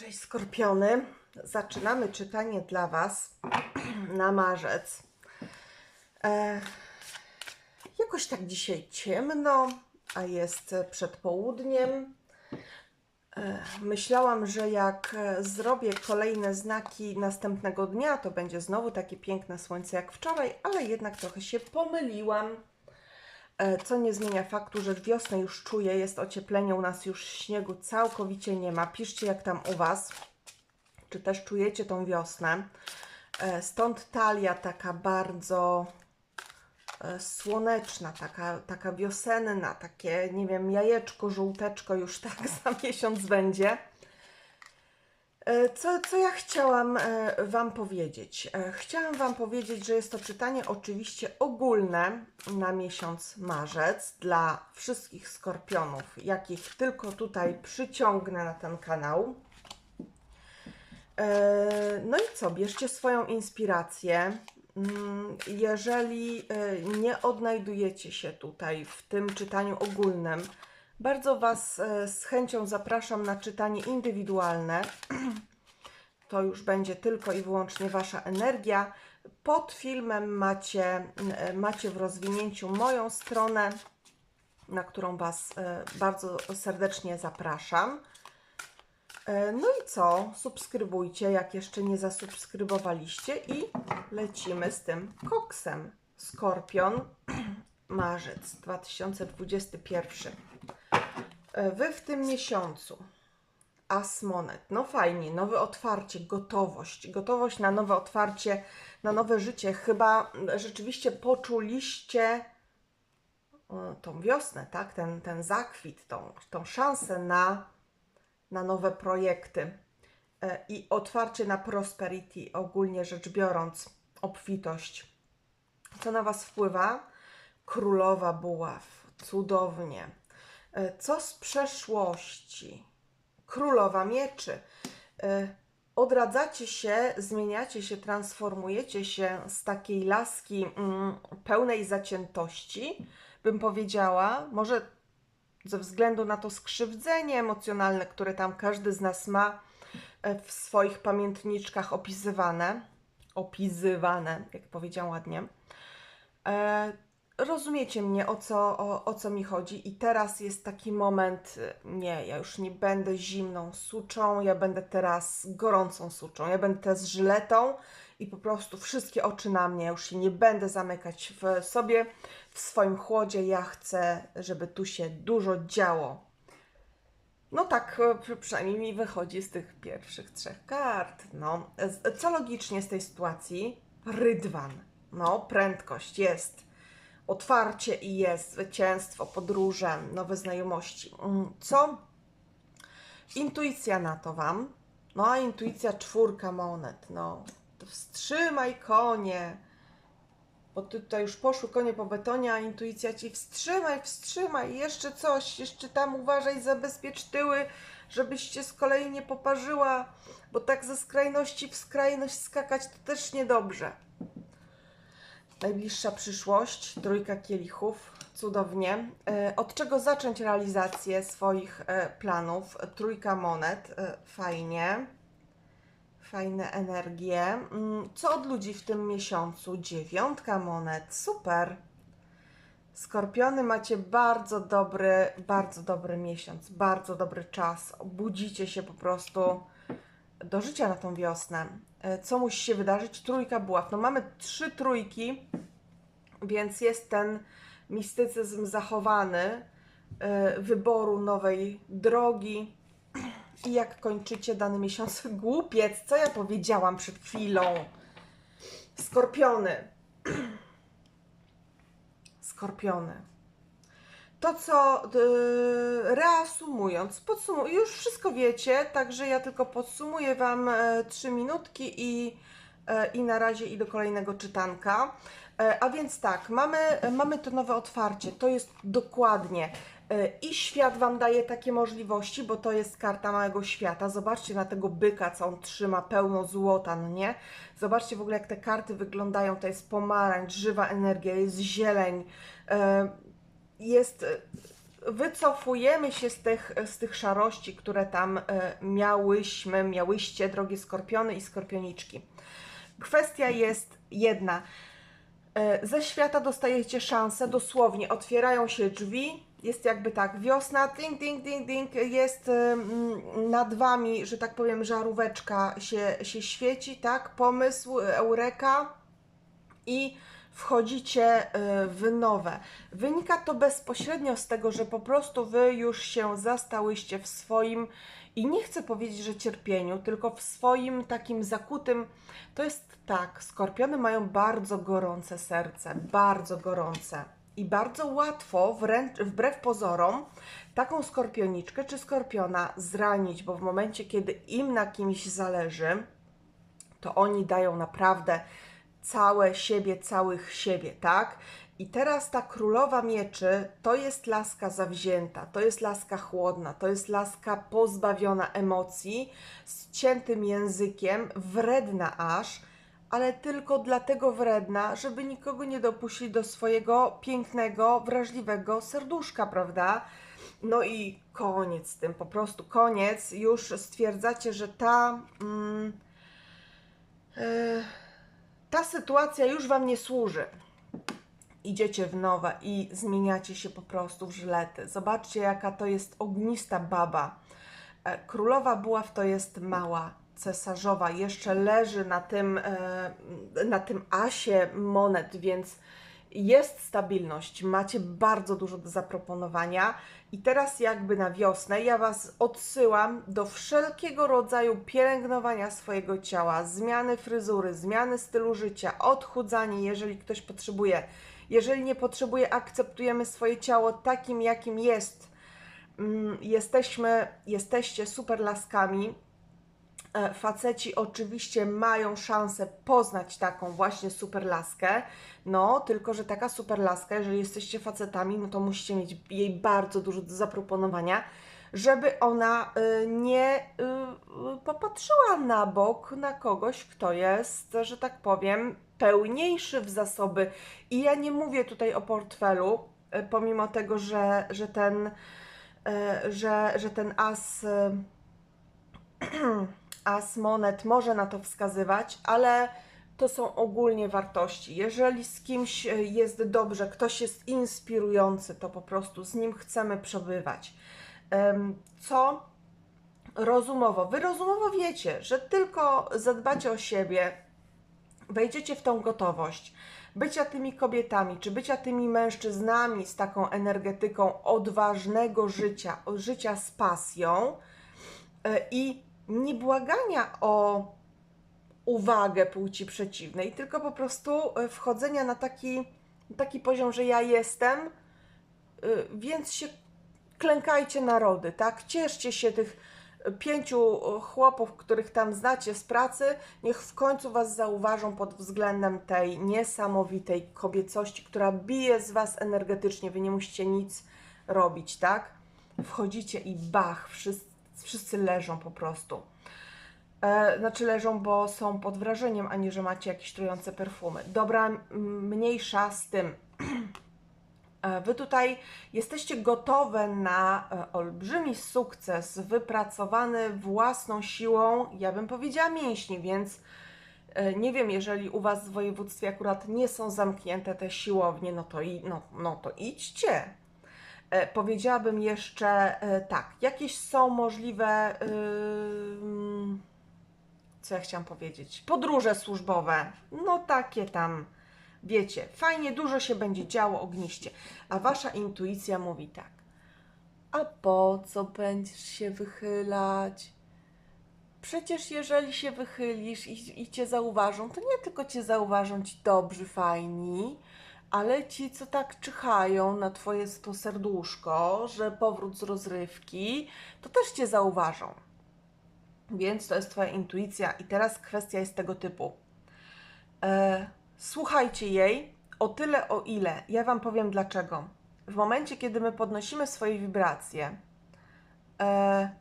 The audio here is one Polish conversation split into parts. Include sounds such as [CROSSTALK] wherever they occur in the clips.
Cześć Skorpiony. Zaczynamy czytanie dla Was [CLEARS THROAT] na marzec. E, jakoś tak dzisiaj ciemno, a jest przed południem. E, myślałam, że jak zrobię kolejne znaki następnego dnia, to będzie znowu takie piękne słońce jak wczoraj, ale jednak trochę się pomyliłam. E, Co nie zmienia faktu, że wiosnę już czuję, jest ocieplenie, u nas już śniegu całkowicie nie ma. Piszcie jak tam u Was, czy też czujecie tą wiosnę. E, Stąd talia taka bardzo e, słoneczna, taka, taka wiosenna, takie, nie wiem, jajeczko, żółteczko już [LAUGHS] tak za miesiąc będzie. E, Co, co ja chciałam e, Wam powiedzieć? E, Chciałam Wam powiedzieć, że jest to czytanie oczywiście ogólne na miesiąc marzec dla wszystkich skorpionów, jakich tylko tutaj przyciągnę na ten kanał. No i co, bierzcie swoją inspirację. Mm, Jeżeli nie odnajdujecie się tutaj w tym czytaniu ogólnym, bardzo Was e, z chęcią zapraszam na czytanie indywidualne. [CLEARS THROAT] To już będzie tylko i wyłącznie Wasza energia. Pod filmem macie, e, macie w rozwinięciu moją stronę, na którą Was e, bardzo serdecznie zapraszam. No i co? Subskrybujcie, jak jeszcze nie zasubskrybowaliście i lecimy z tym koksem. Skorpion, [CLEARS THROAT] marzec 2021. E, Wy w tym miesiącu. Asmonet. No fajnie, nowe otwarcie, gotowość. Gotowość na nowe otwarcie, na nowe życie. Chyba rzeczywiście poczuliście tą wiosnę, tak? Ten, ten zakwit, tą, tą szansę na, na nowe projekty E, i otwarcie na prosperity, ogólnie rzecz biorąc, obfitość. Co na Was wpływa? Królowa buław. Cudownie. E, Co z przeszłości? Królowa mieczy. E, Odradzacie się, zmieniacie się, transformujecie się z takiej laski mm, pełnej zaciętości, bym powiedziała, może ze względu na to skrzywdzenie emocjonalne, które tam każdy z nas ma e, w swoich pamiętniczkach opisywane, opisywane, jak powiedział ładnie. Rozumiecie mnie, o co, o, o co mi chodzi, i teraz jest taki moment, y, nie, ja już nie będę zimną suczą, ja będę teraz gorącą suczą, ja będę teraz żyletą i po prostu wszystkie oczy na mnie, ja już się nie będę zamykać w sobie, w swoim chłodzie, ja chcę, żeby tu się dużo działo. No tak, przy- przynajmniej mi wychodzi z tych pierwszych trzech kart. No, co logicznie z tej sytuacji? Rydwan. No, prędkość jest. Otwarcie i jest. Zwycięstwo, podróże, nowe znajomości. Mm, Co? Intuicja na to Wam. No, a intuicja czwórka monet. No, to wstrzymaj konie. Bo tutaj już poszły konie po betonie, a intuicja ci wstrzymaj, wstrzymaj, jeszcze coś, jeszcze tam uważaj, zabezpiecz tyły, żebyś się z kolei nie poparzyła, bo tak ze skrajności w skrajność skakać to też niedobrze. Najbliższa przyszłość, trójka kielichów, cudownie. E, Od czego zacząć realizację swoich e, planów? Trójka monet, e, fajnie. Fajne energie. Mm, Co od ludzi w tym miesiącu? Dziewiątka monet, super. Skorpiony macie bardzo dobry, bardzo dobry miesiąc, bardzo dobry czas. Budzicie się po prostu do życia na tą wiosnę. E, Co musi się wydarzyć? Trójka buław. No mamy trzy trójki, więc jest ten mistycyzm zachowany e, wyboru nowej drogi. [CLEARS THROAT] I jak kończycie dany miesiąc? [LAUGHS] Głupiec, co ja powiedziałam przed chwilą? Skorpiony. [CLEARS THROAT] Skorpiony. To co, yy, reasumując, podsumuj, już wszystko wiecie, także ja tylko podsumuję Wam e, trzy minutki i, e, i na razie i do kolejnego czytanka. E, a więc tak, mamy, mamy to nowe otwarcie, to jest dokładnie i świat Wam daje takie możliwości, bo to jest karta małego świata. Zobaczcie na tego byka, co on trzyma, pełno złota, no nie? Zobaczcie w ogóle, jak te karty wyglądają. To jest pomarańcz, żywa energia, jest zieleń, jest e, wycofujemy się z tych, z tych szarości, które tam e, miałyśmy, miałyście, drogie skorpiony i skorpioniczki. Kwestia jest jedna. E, Ze świata dostajecie szansę, dosłownie otwierają się drzwi, jest jakby tak, wiosna, ding, ding, ding, ding, jest nad wami, że tak powiem, żaróweczka się, się świeci, tak, pomysł, eureka i wchodzicie y, w nowe. Wynika to bezpośrednio z tego, że po prostu wy już się zastałyście w swoim i nie chcę powiedzieć, że cierpieniu, tylko w swoim takim zakutym. To jest tak, skorpiony mają bardzo gorące serce, bardzo gorące. I bardzo łatwo, wręcz wbrew pozorom, taką skorpioniczkę czy skorpiona zranić, bo w momencie, kiedy im na kimś zależy, to oni dają naprawdę całe siebie, całych siebie, tak? I teraz ta królowa mieczy to jest laska zawzięta, to jest laska chłodna, to jest laska pozbawiona emocji, z ciętym językiem, wredna aż, ale tylko dlatego wredna, żeby nikogo nie dopuścić do swojego pięknego, wrażliwego serduszka, prawda? No i koniec z tym, po prostu koniec. Już stwierdzacie, że ta. Mm, e, ta sytuacja już Wam nie służy. Idziecie w nowe i zmieniacie się po prostu w żylety. Zobaczcie, jaka to jest ognista baba. E, Królowa buław to jest mała cesarzowa. Jeszcze leży na tym, e, na tym asie monet, więc jest stabilność. Macie bardzo dużo do zaproponowania. I teraz jakby na wiosnę ja Was odsyłam do wszelkiego rodzaju pielęgnowania swojego ciała, zmiany fryzury, zmiany stylu życia, odchudzanie, jeżeli ktoś potrzebuje. Jeżeli nie potrzebuje, akceptujemy swoje ciało takim, jakim jest. Mm, Jesteśmy, jesteście super laskami. E, Faceci oczywiście mają szansę poznać taką właśnie superlaskę, no tylko, że taka superlaska, jeżeli jesteście facetami, no to musicie mieć jej bardzo dużo do zaproponowania, żeby ona y, nie y, y, popatrzyła na bok na kogoś, kto jest, że tak powiem, pełniejszy w zasoby. I ja nie mówię tutaj o portfelu, y, pomimo tego, że, że ten, y, że, że ten as. [CLEARS THROAT] as monet może na to wskazywać, ale to są ogólnie wartości. Jeżeli z kimś e, jest dobrze, ktoś jest inspirujący, to po prostu z nim chcemy przebywać. Co rozumowo? Wy rozumowo wiecie, że tylko zadbacie o siebie, wejdziecie w tą gotowość bycia tymi kobietami, czy bycia tymi mężczyznami z taką energetyką odważnego życia, życia z pasją e, i nie błagania o uwagę płci przeciwnej, tylko po prostu e, wchodzenia na taki, taki poziom, że ja jestem, y, więc się klękajcie narody, tak? Cieszcie się tych pięciu e, chłopów, których tam znacie z pracy, niech w końcu Was zauważą pod względem tej niesamowitej kobiecości, która bije z Was energetycznie. Wy nie musicie nic robić, tak? Wchodzicie i bach, wszyscy, wszyscy leżą po prostu. E, znaczy leżą, bo są pod wrażeniem, a nie, że macie jakieś trujące perfumy. Dobra, mniejsza z tym. [CLEARS THROAT] E, Wy tutaj jesteście gotowe na e, olbrzymi sukces, wypracowany własną siłą, ja bym powiedziała mięśni, więc nie wiem, jeżeli u Was w województwie akurat nie są zamknięte te siłownie, no to, i, no, no to idźcie. E, Powiedziałabym jeszcze e, tak, jakieś są możliwe, co ja chciałam powiedzieć, podróże służbowe, no takie tam, wiecie, fajnie, dużo się będzie działo ogniście, a Wasza intuicja mówi tak, a po co będziesz się wychylać? Przecież jeżeli się wychylisz i, i cię zauważą, to nie tylko cię zauważą ci dobrzy, fajni, ale ci, co tak czyhają na twoje to serduszko, że powrót z rozrywki, to też cię zauważą. Więc to jest twoja intuicja i teraz kwestia jest tego typu. E, słuchajcie jej o tyle, o ile. Ja wam powiem dlaczego. W momencie, kiedy my podnosimy swoje wibracje,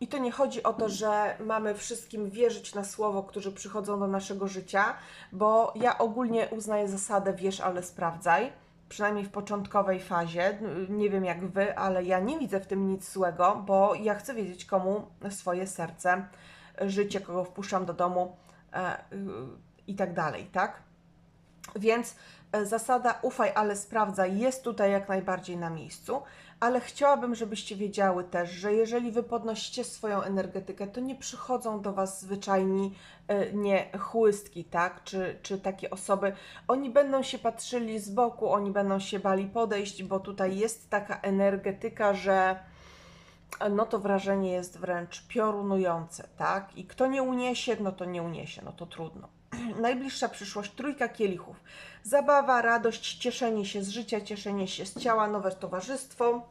I to nie chodzi o to, że mamy wszystkim wierzyć na słowo, którzy przychodzą do naszego życia, bo ja ogólnie uznaję zasadę wierz, ale sprawdzaj. przynajmniej w początkowej fazie. Nie wiem jak wy, ale ja nie widzę w tym nic złego, bo ja chcę wiedzieć, komu swoje serce, życie, kogo wpuszczam do domu e, i tak dalej, tak? Więc e, zasada ufaj, ale sprawdzaj jest tutaj jak najbardziej na miejscu, ale chciałabym, żebyście wiedziały też, że jeżeli wy podnosicie swoją energetykę, to nie przychodzą do was zwyczajni e, nie chłystki, tak? Czy, czy takie osoby. Oni będą się patrzyli z boku, oni będą się bali podejść, bo tutaj jest taka energetyka, że no to wrażenie jest wręcz piorunujące, tak? I kto nie uniesie, no to nie uniesie, no to trudno. [CLEARS THROAT] Najbliższa przyszłość, trójka kielichów. Zabawa, radość, cieszenie się z życia, cieszenie się z ciała, nowe towarzystwo.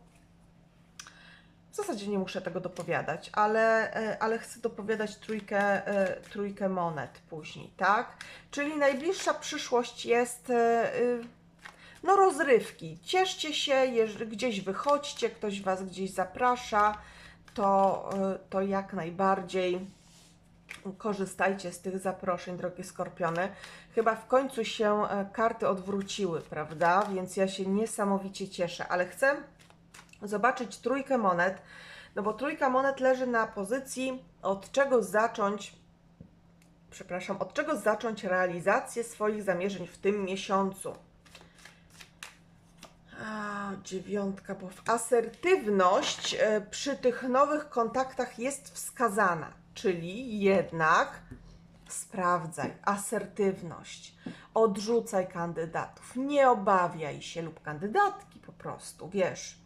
W zasadzie nie muszę tego dopowiadać, ale, e, ale chcę dopowiadać trójkę, e, trójkę monet później, tak? Czyli najbliższa przyszłość jest e, y, no rozrywki. Cieszcie się, gdzieś wychodźcie, ktoś Was gdzieś zaprasza, to, to jak najbardziej korzystajcie z tych zaproszeń, drogie skorpiony. Chyba w końcu się e, karty odwróciły, prawda? Więc ja się niesamowicie cieszę, ale chcę zobaczyć trójkę monet, no bo trójka monet leży na pozycji od czego zacząć, przepraszam, od czego zacząć realizację swoich zamierzeń w tym miesiącu. A, dziewiątka, bo asertywność e, przy tych nowych kontaktach jest wskazana, czyli jednak sprawdzaj asertywność, odrzucaj kandydatów, nie obawiaj się lub kandydatki po prostu, wiesz.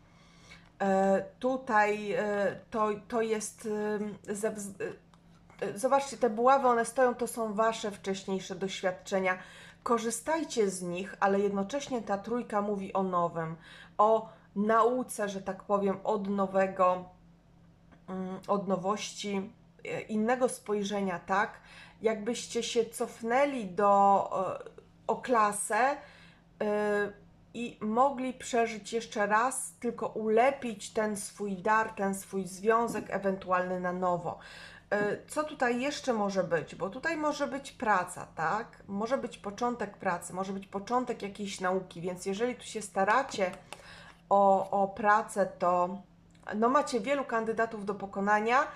E, tutaj e, to, to jest. e, Ze, zobaczcie, te buławy, one stoją, to są wasze wcześniejsze doświadczenia. Korzystajcie z nich, ale jednocześnie ta trójka mówi o nowym, o nauce, że tak powiem, od nowego, mm, od nowości, innego spojrzenia, tak? Jakbyście się cofnęli do e, o klasę e, i mogli przeżyć jeszcze raz, tylko ulepić ten swój dar, ten swój związek ewentualny na nowo. E, Co tutaj jeszcze może być? Bo tutaj może być praca, tak? Może być początek pracy, może być początek jakiejś nauki, więc jeżeli tu się staracie o, o pracę, to no macie wielu kandydatów do pokonania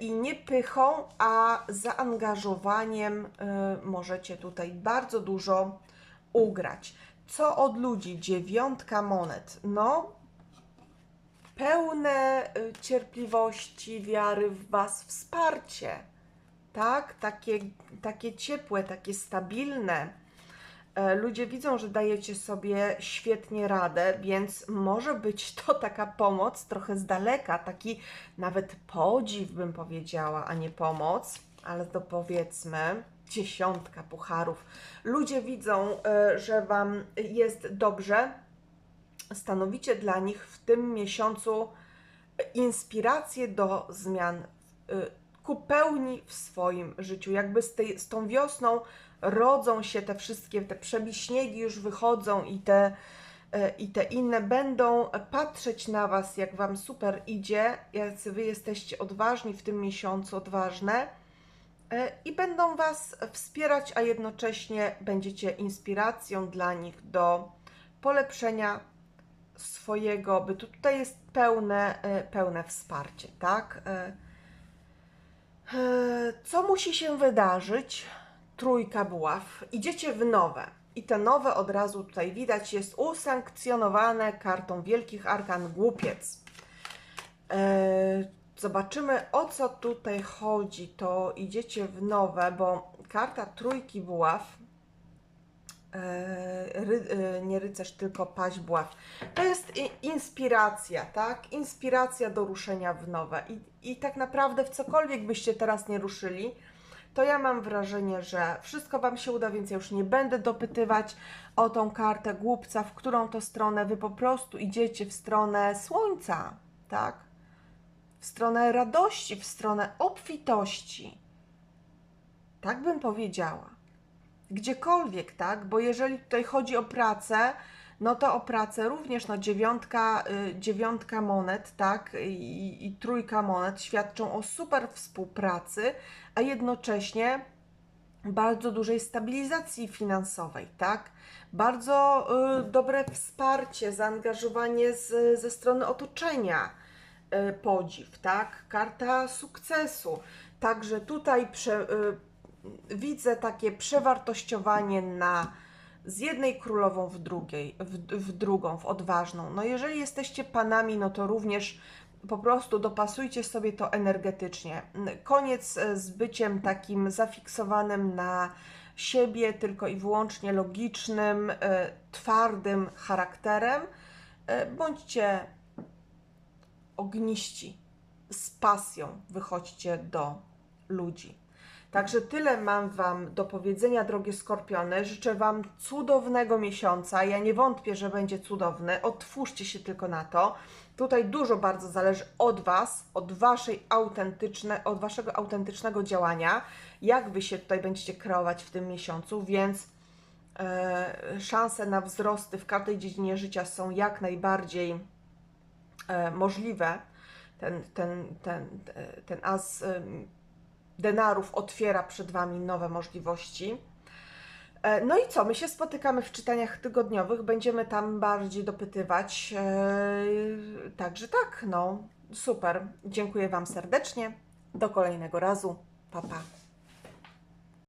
i nie pychą, a zaangażowaniem e, możecie tutaj bardzo dużo ugrać. Co od ludzi? Dziewiątka monet. No, pełne y, cierpliwości, wiary w Was wsparcie. Tak? Takie, takie ciepłe, takie stabilne. E, Ludzie widzą, że dajecie sobie świetnie radę, więc może być [LAUGHS] to taka pomoc trochę z daleka, taki nawet podziw bym powiedziała, a nie pomoc, ale to powiedzmy dziesiątka pucharów. Ludzie widzą, e, że Wam jest dobrze, stanowicie dla nich w tym miesiącu inspirację do zmian y, ku pełni w swoim życiu. Jakby z, tej, z tą wiosną rodzą się te wszystkie, te przebiśniegi już wychodzą i te, y, i te inne będą patrzeć na Was, jak Wam super idzie, jacy Wy jesteście odważni w tym miesiącu, odważne y, i będą Was wspierać, a jednocześnie będziecie inspiracją dla nich do polepszenia swojego bytu. Tutaj jest pełne, e, pełne wsparcie, tak? E, e, Co musi się wydarzyć? Trójka buław. Idziecie w nowe. I te nowe od razu tutaj widać jest usankcjonowane kartą Wielkich Arkan Głupiec. E, Zobaczymy o co tutaj chodzi. To idziecie w nowe, bo karta Trójki Buław e, ry, e, nie rycerz, tylko paź buław. To jest inspiracja, tak? Inspiracja do ruszenia w nowe. I, I tak naprawdę w cokolwiek byście teraz nie ruszyli, to ja mam wrażenie, że wszystko Wam się uda, więc ja już nie będę dopytywać o tą kartę głupca, w którą to stronę. Wy po prostu idziecie w stronę słońca, tak? W stronę radości, w stronę obfitości. Tak bym powiedziała gdziekolwiek, tak? Bo jeżeli tutaj chodzi o pracę, no to o pracę również, no dziewiątka, y, dziewiątka monet, tak? I, I trójka monet świadczą o super współpracy, a jednocześnie bardzo dużej stabilizacji finansowej, tak? Bardzo y, dobre wsparcie, zaangażowanie z, ze strony otoczenia, y, podziw, tak? Karta sukcesu. Także tutaj prze, y, widzę takie przewartościowanie na z jednej królową w drugiej, w, w drugą, w odważną. No jeżeli jesteście panami, no to również po prostu dopasujcie sobie to energetycznie. Koniec e, z byciem takim zafiksowanym na siebie, tylko i wyłącznie logicznym, e, twardym charakterem. E, Bądźcie ogniści, z pasją wychodźcie do ludzi. Także tyle mam Wam do powiedzenia, drogie skorpiony. Życzę Wam cudownego miesiąca. Ja nie wątpię, że będzie cudowny. Otwórzcie się tylko na to. Tutaj dużo bardzo zależy od Was, od, waszej autentyczne, od Waszego autentycznego działania, jak Wy się tutaj będziecie kreować w tym miesiącu, więc e, szanse na wzrosty w każdej dziedzinie życia są jak najbardziej e, możliwe. Ten, ten, ten, ten as denarów otwiera przed Wami nowe możliwości. E, No i co? My się spotykamy w czytaniach tygodniowych, będziemy tam bardziej dopytywać. e, Także tak, no super. Dziękuję Wam serdecznie. Do kolejnego razu. Pa, pa.